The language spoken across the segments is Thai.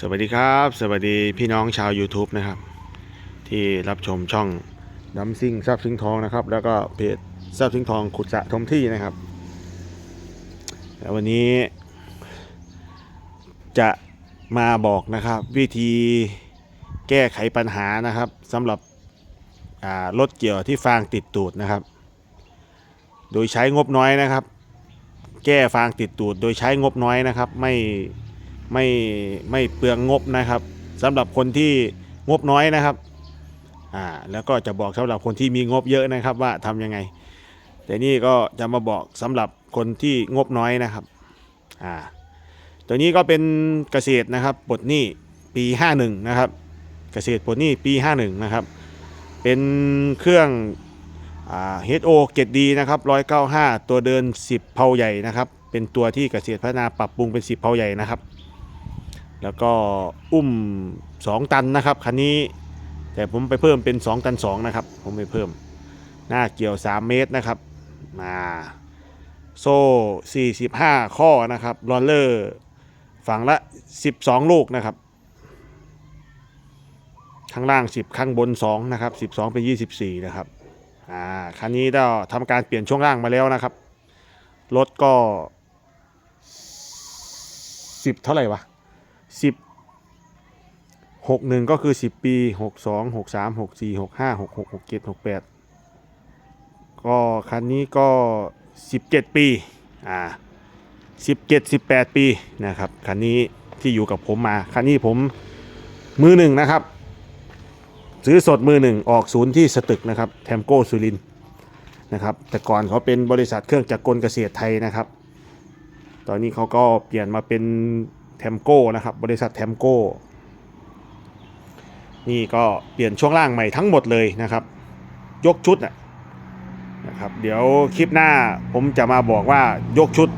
สวัสดีครับ สวัสดีพี่น้องชาว YouTube นะครับ ที่รับชมช่องดัมซิ่งทรัพย์สิงทองนะครับ แล้วก็เพจทรัพย์สิงทองขุดสระทมที่นะครับแล้ววันนี้ จะมาบอกนะครับ วิธีแก้ไขปัญหานะครับสำหรับรถเกี่ยวที่ฟางติดตูดนะครับ โดยใช้งบน้อยนะครับ แก้ฟางติดตูด โดยใช้งบน้อยนะครับ ไม่ ไม่ไม่เปลืองงบนะครับสำหรับคนที่งบน้อยนะครับอ่าแล้วก็จะบอกสำหรับคนที่มีงบเยอะนะครับว่าทำยังไง แต่นี่ก็จะมาบอกสำหรับคนที่งบน้อยนะครับอ่าตัวนี้ก็เป็นเกษตรนะครับปลดหนี้ปี 51 นะครับ เกษตรปลดหนี้ปี 51 นะครับ เป็นเครื่องเฮดโอเกตดีนะครับ195 ตัวเดิน 10เพาใหญ่นะครับ เป็นตัวที่เกษตรพัฒนาปรับปรุงเป็น 10เพาใหญ่นะครับ แล้วก็อุ้ม 2 ตันนะครับคันนี้แต่ผมไปเพิ่มเป็น 2 ตัน 2 นะครับ ผมไปเพิ่ม หน้าเกี่ยว 3 เมตรนะครับมาโซ่ 45 ข้อนะครับรอลเลอร์ฝั่งละ 12 ลูกนะครับ ข้างล่าง 10 ข้างบน 2 นะครับ 12 เป็น 24 นะครับอ่าคันนี้ก็ทำการเปลี่ยนช่วงล่างมาแล้วนะครับ รถก็สิบเท่าไหร่วะ สิบหกหนึ่งก็คือสิบปีหกสองหกสามหกสี่หกห้าหกหกหกเจ็ดหกแปดก็คันนี้ก็สิบเจ็ดปีอ่าสิบเจ็ดสิบแปดปีนะครับคันนี้ที่อยู่กับผมมาคันนี้ผมมือหนึ่งนะครับ ซื้อสดมือหนึ่งออกศูนย์ที่สตึกนะครับแทมโก้สุรินนะครับแต่ก่อนเขาเป็นบริษัทเครื่องจักรกลเกษตรไทยนะครับ ตอนนี้เขาก็เปลี่ยนมาเป็น แทมโก้นะครับบริษัทแทมโก้นี่ก็เปลี่ยนช่วงล่างใหม่ทั้งหมดเลยนะครับ ยกชุดนะนะครับเดี๋ยวคลิปหน้าผมจะมาบอกว่ายกชุด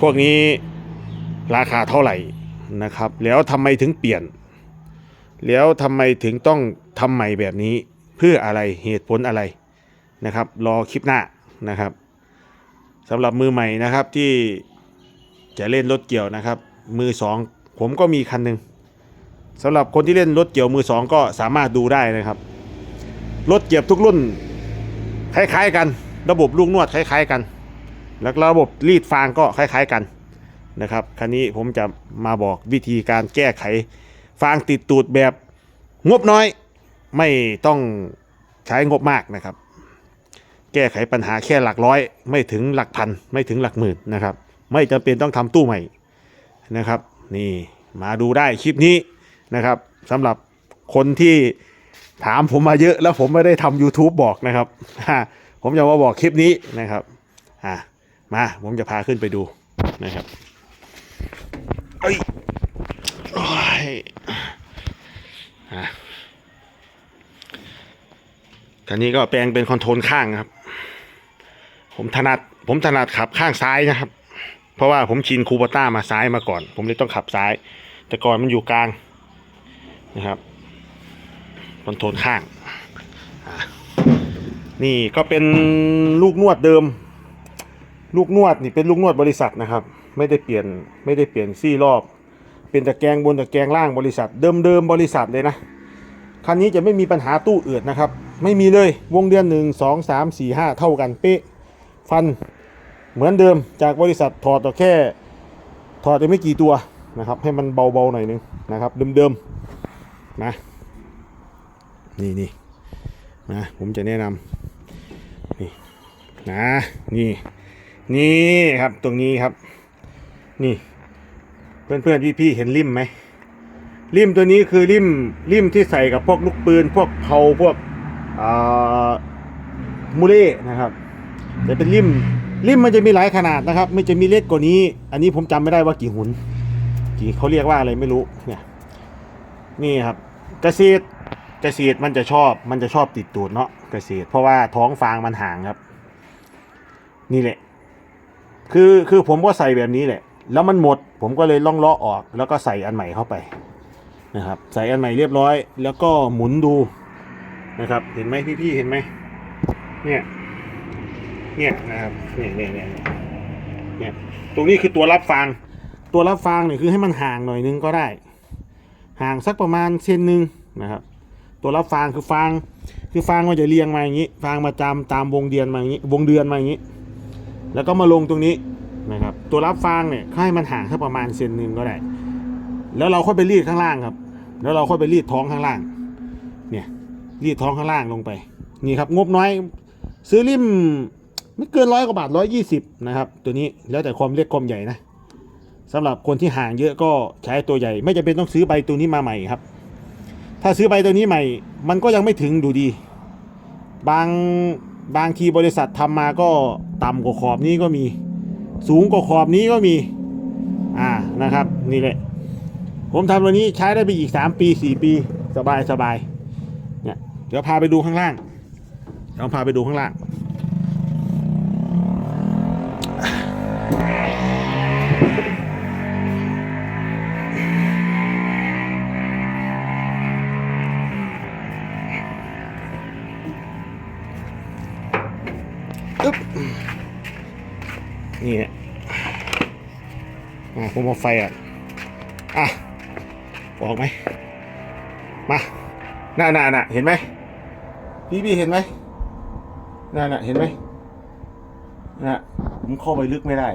พวกนี้ราคาเท่าไหร่นะครับ แล้วทำไมถึงเปลี่ยน แล้วทำไมถึงต้องทำใหม่แบบนี้เพื่ออะไรเหตุผลอะไรนะครับ รอคลิปหน้านะครับสำหรับมือใหม่นะครับที่จะเล่นรถเกี่ยวนะครับ มือสองผมก็มีคันหนึ่งสำหรับคนที่เล่นรถเกี่ยวมือสองก็สามารถดูได้นะครับ รถเกี่ยวทุกรุ่น คล้ายๆกัน ระบบลูกนวดคล้าย ๆกัน แล้วระบบรีดฟางก็คล้าย ๆกันนะครับคันนี้ผมจะมาบอกวิธีการแก้ไข ฟางติดตูดแบบงบน้อย ไม่ต้องใช้งบมากนะครับ แก้ไขปัญหาแค่หลักร้อย ไม่ถึงหลักพัน ไม่ถึงหลักหมื่นนะครับ ไม่จำเป็นต้องทำตู้ใหม่ นะครับ นี่มาดูได้คลิปนี้นะครับสำหรับคนที่ถามผมมาเยอะแล้วผมไม่ได้ทำ YouTube บอกนะครับ ผมจะมาบอกคลิปนี้นะครับอะมาผมจะพาขึ้นไปดูนะครับเอ้ยโอ้ยอะคันนี้ก็แปลงเป็นคอนโทรลข้างครับ ผมถนัดผมถนัดขับข้างซ้ายนะครับ เพราะว่าผมชินคูปต้ามาซ้ายมาก่อน ผมเลยต้องขับซ้าย แต่ก่อนมันอยู่กลางนะครับคอนโทรลข้าง นี่ก็เป็นลูกนวดเดิม ลูกนวดนี่เป็นลูกนวดบริษัทนะครับ ไม่ได้เปลี่ยนไม่ได้เปลี่ยนซี่รอบ เป็นตะแกรงบนตะแกรงล่างบริษัท เดิมๆบริษัทเลยนะคันนี้จะไม่มีปัญหาตู้เอือดนะครับ ไม่มีเลยวงเดือนหนึ่งสองสามสี่ห้าเท่ากันเป๊ะ ฟัน เหมือนเดิมจากบริษัทถอดต่อแค่ถอดไปไม่กี่ตัวนะครับ ให้มันเบาๆหน่อยนึงนะครับ เดิมๆนะนี่นี่นะผมจะแนะนำนี่นะนี่นี่ครับตรงนี้ครับ นี่เพื่อนเพื่อนพี่พี่ๆเห็นริมไหมริมตัวนี้คือริมริมที่ใส่กับพวกลูกปืน พวกเผาพวกอ่ามูเล่นะครับจะเป็นริม ริมมันจะมีหลายขนาดนะครับ มันจะมีเล็กกว่านี้ อันนี้ผมจำไม่ได้ว่ากี่หุนกี่เขาเรียกว่าอะไรไม่รู้เนี่ยนี่ครับเกษตรเกษตรมันจะชอบ มันจะชอบติดตูดเนาะเกษตรเพราะว่าท้องฟางมันห่างครับ นี่แหละ คือคือผมก็ใส่แบบนี้แหละ แล้วมันหมด ผมก็เลยล่องลาะออก แล้วก็ใส่อันใหม่เข้าไปนะครับ ใส่อันใหม่เรียบร้อย แล้วก็หมุนดูนะครับ เห็นไหมพี่ๆเห็นไหมเนี่ย เนี่ยนะครับเนี่ยเนี่ยเนี่ยเนี่ยตรงนี้คือตัวรับฟางตัวรับฟางเนี่ยคือให้มันห่างหน่อยนึงก็ได้ ห่างสักประมาณเซนหนึ่งนะครับ ตัวรับฟางคือฟางคือฟางมันจะเรียงมาอย่างนี้ ฟางมาตามตามวงเดือนมาอย่างนี้ วงเดือนมาอย่างนี้ แล้วก็มาลงตรงนี้นะครับ ตัวรับฟางเนี่ยให้มันห่างสักประมาณเซนหนึ่งก็ได้ แล้วเราค่อยไปรีดข้างล่างครับ แล้วเราค่อยไปรีดท้องข้างล่าง เนี่ยรีดท้องข้างล่างลงไป นี่ครับงบน้อย ซื้อริม ไม่เกินร้อยกว่าบาทร้อยยี่สิบนะครับ ตัวนี้แล้วแต่ความเล็กความใหญ่นะสำหรับคนที่ห่างเยอะก็ใช้ตัวใหญ่ ไม่จำเป็นต้องซื้อใบตัวนี้มาใหม่ครับ ถ้าซื้อใบตัวนี้ใหม่ มันก็ยังไม่ถึงดูดี บางบางทีบริษัททำมาก็ต่ำกว่าขอบนี้ก็มี สูงกว่าขอบนี้ก็มี อ่านะครับนี่แหละ ผมทำวันนี้ใช้ได้ไปอีก3ปี4ปี สบายสบายเนี่ยเดี๋ยวพาไปดูข้างล่างเดี๋ยวพาไปดูข้างล่าง ผมเอาไฟอะอะออกไหมมาน่าน่าน่ะเห็นไหมพี่พี่เห็นไหมน่าน่ะเห็นไหมน่ะผมเข้าไปลึกไม่ได้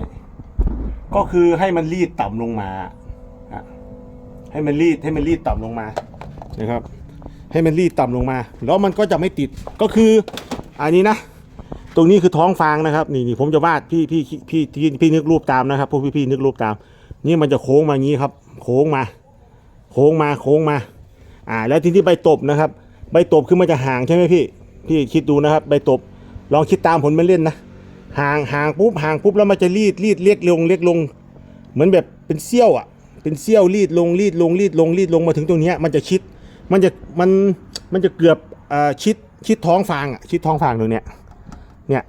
ก็คือให้มันรีดต่ำลงมาอะให้มันรีดให้มันรีดต่ำลงมานะครับ ให้มันรีดต่ำลงมา แล้วมันก็จะไม่ติดก็คืออันนี้นะ ตรงนี้คือท้องฟางนะครับ นี่นี่ผมจะวาดพี่พี่พี่พี่พี่นึกรูปตามนะครับพวกพี่พี่นึกรูปตาม นี่มันจะโค้งมางี้ครับ โค้งมา โค้งมาโค้งมา อ่า แล้วทีนี้ใบตบนะครับ ใบตบคือมันจะห่างใช่ไหมพี่ พี่คิดดูนะครับ ใบตบ ลองคิดตามผลมันเล่นนะ ห่างห่างปุ๊บห่างปุ๊บแล้วมันจะรีดรีดเรียกลงเรียกลง เหมือนแบบเป็นเสี้ยวอะ เป็นเสี้ยวรีดลงรีดลงรีดลงรีดลงมาถึงตรงนี้มันจะชิด มันจะมันมันจะเกือบอ่าชิดชิดท้องฟางอะชิดท้องฟางตรงเนี้ย เนี่ย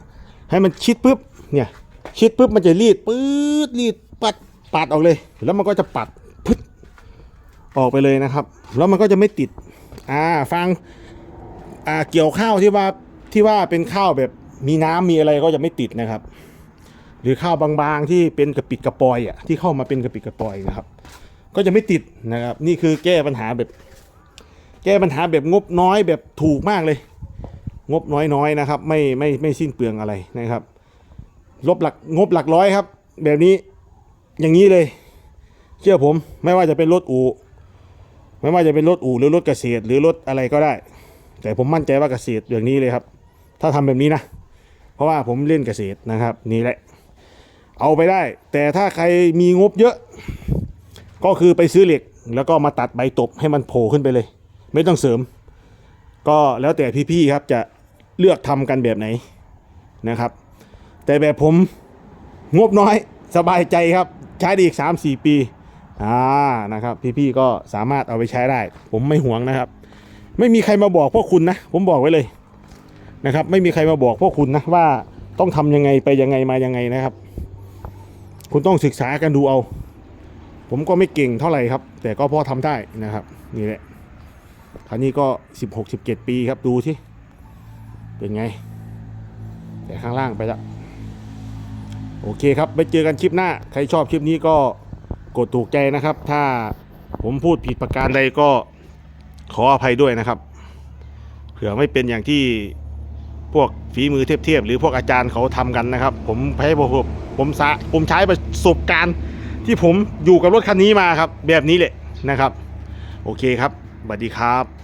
ให้มันชิดปุ๊บเนี่ยชิดปุ๊บมันจะรีดปื๊ดรีดปัด ปัดออกเลย แล้วมันก็จะปัดพึดออกไปเลยนะครับ แล้วมันก็จะไม่ติด อ่าฟังอ่าเกี่ยวข้าวที่ว่าที่ว่าเป็นข้าวแบบมีน้ำมีอะไรก็จะไม่ติดนะครับ หรือข้าวบางๆที่เป็นกระปิดกระปอยอะที่เข้ามาเป็นกระปิดกระปอยนะครับ ก็จะไม่ติดนะครับ นี่คือแก้ปัญหาแบบ แก้ปัญหาแบบงบน้อยแบบถูกมากเลย งบน้อยๆนะครับ ไม่ไม่ไม่สิ้นเปลืองอะไรนะครับลบหลักงบหลักร้อยครับ แบบนี้ อย่างนี้เลย เชื่อผมไม่ว่าจะเป็นรถอู่ไม่ว่าจะเป็นรถอู่หรือรถเกษตรหรือรถอะไรก็ได้ แต่ผมมั่นใจว่าเกษตรอย่างนี้เลยครับ ถ้าทำแบบนี้นะ เพราะว่าผมเล่นเกษตรนะครับ นี่แหละ เอาไปได้ แต่ถ้าใครมีงบเยอะ ก็คือไปซื้อเหล็ก แล้วก็มาตัดใบตบให้มันโผล่ขึ้นไปเลย ไม่ต้องเสริม ก็แล้วแต่พี่ๆครับจะเลือกทำกันแบบไหนนะครับ แต่แบบผมงบน้อยสบายใจครับ ใช้ได้อีก 3-4 ปีอ่านะครับ พี่ๆก็สามารถเอาไปใช้ได้ ผมไม่หวงนะครับ ไม่มีใครมาบอกพวกคุณนะ ผมบอกไว้เลยนะครับ ไม่มีใครมาบอกพวกคุณนะว่าต้องทำยังไงไปยังไงมายังไงนะครับ คุณต้องศึกษากันดูเอา ผมก็ไม่เก่งเท่าไหร่ครับ แต่ก็พอทำได้นะครับ นี่แหละคราวนี้ก็16 17ปีครับดูที่เป็นไง แต่ข้างล่างไปแล้ว โอเคครับไปเจอกันคลิปหน้า ใครชอบคลิปนี้ก็กดถูกใจนะครับ ถ้าผมพูดผิดประการใดก็ขออภัยด้วยนะครับ เผื่อไม่เป็นอย่างที่พวกฝีมือเทียบๆหรือพวกอาจารย์เขาทำกันนะครับ ผมใช้ผมผมสะผมใช้ประสบการณ์ที่ผมอยู่กับรถคันนี้มาครับ แบบนี้แหละนะครับ โอเคครับสวัสดีครับ